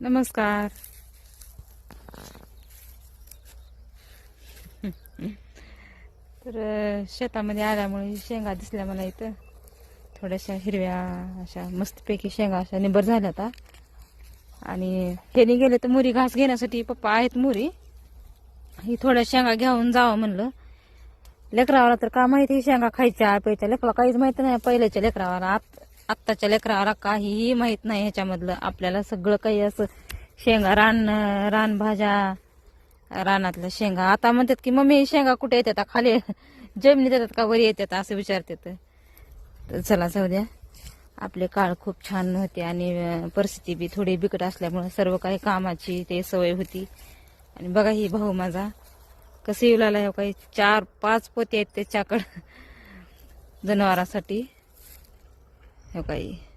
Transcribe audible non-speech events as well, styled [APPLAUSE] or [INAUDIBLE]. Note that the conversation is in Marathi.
नमस्कार. तर शेतामध्ये आल्यामुळे शेंगा दिसल्या मला इथं. थोड्याशा हिरव्या अशा मस्तपैकी शेंगा अशा निबर झाल्या आता आणि हे गेले तर मुरी घास घेण्यासाठी पप्पा आहेत मुरी. ही थोड्या शेंगा घेऊन जावं म्हणलं. लेकरावाला तर का माहिती ही शेंगा खायच्या प्यायच्या. लेकराला काहीच माहिती नाही पहिल्याच्या लेकरावाला आत आत्ताच्या लेकराला काहीही माहीत नाही ह्याच्यामधलं. आपल्याला सगळं काही असं शेंगा रान रानभाज्या रानातल्या शेंगा. आता म्हणतात की मम्मी शेंगा कुठे येतात? खाली [LAUGHS] जमिनीत येतात का? वरी येतात असं विचारतात. तर चला जाऊ द्या. आपले काळ खूप छान होते आणि परिस्थिती बी थोडी बिकट असल्यामुळे सर्व काही कामाची ते सवय होती. आणि बघा ही भाऊ माझा. कसं येऊ लागला काही चार पाच पोते आहेत त्याच्याकडं. जनावरासाठी. हो काही हा